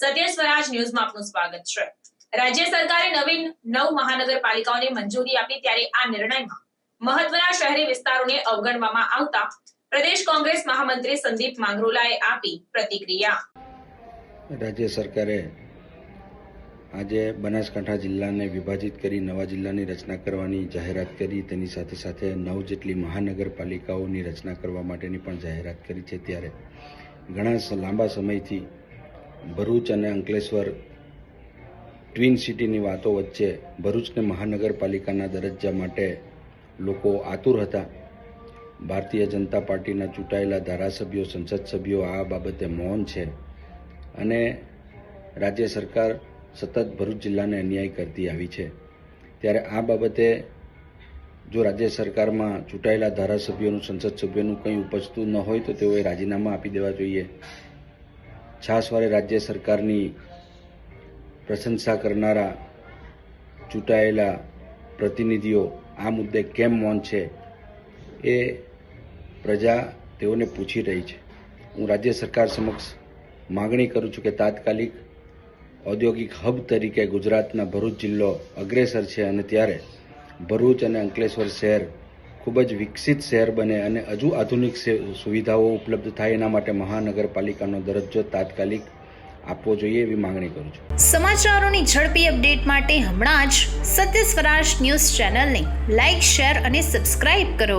સત્ય સ્વરાજ ન્યૂઝમાં આપનું સ્વાગત છે. રાજ્ય સરકારે નવીન નવ મહાનગરપાલિકાઓને મંજૂરી આપી ત્યારે આ નિર્ણયમાં મહત્વના શહેરી વિસ્તારોને અવગણવામાં આવતા પ્રદેશ કોંગ્રેસ મહામંત્રી સંદીપ માંગરોલાએ આપી પ્રતિક્રિયા. રાજ્ય સરકારે આજે બનાસકાંઠા જિલ્લાને વિભાજિત કરી નવા જિલ્લાની રચના કરવાની જાહેરાત કરી, તેની સાથે સાથે નવ જેટલી મહાનગરપાલિકાઓની રચના કરવા માટેની પણ જાહેરાત કરી છે ત્યારે ઘણા લાંબા સમયથી ભરૂચ અને અંકલેશ્વર ટ્વિન સિટીની વાતો વચ્ચે ભરૂચને મહાનગરપાલિકાના દરજ્જા માટે લોકો આતુર હતા. ભારતીય જનતા પાર્ટીના ચૂંટાયેલા ધારાસભ્યો, સંસદ સભ્યો આ બાબતે મૌન છે અને રાજ્ય સરકાર સતત ભરૂચ જિલ્લાને અન્યાય કરતી આવી છે. ત્યારે આ બાબતે જો રાજ્ય સરકારમાં ચૂંટાયેલા ધારાસભ્યોનું, સંસદ સભ્યોનું કંઈ ઉપજતું ન હોય તો તેઓએ રાજીનામા આપી દેવા જોઈએ. છાસવારે રાજ્ય સરકારની પ્રશંસા કરનારા ચૂંટાયેલા પ્રતિનિધિઓ આ મુદ્દે કેમ મૌન છે એ પ્રજા તેઓને પૂછી રહી છે. હું રાજ્ય સરકાર સમક્ષ માગણી કરું છું કે તાત્કાલિક ઔદ્યોગિક હબ તરીકે ગુજરાતના ભરૂચ જિલ્લો અગ્રેસર છે અને ત્યારે ભરૂચ અને અંકલેશ્વર શહેર ખૂબ જ વિકસિત શહેર બને અને હજુ આધુનિક સુવિધાઓ ઉપલબ્ધ થાય એના માટે મહાનગરપાલિકાનો દરજ્જો તાત્કાલિક આપવો જોઈએ એવી માંગણી કરું છું. સમાચારોની ઝડપી અપડેટ માટે હમણાં જ સત્ય સ્વરાજ ન્યૂઝ ચેનલને લાઇક શેર અને સબસ્ક્રાઇબ કરો.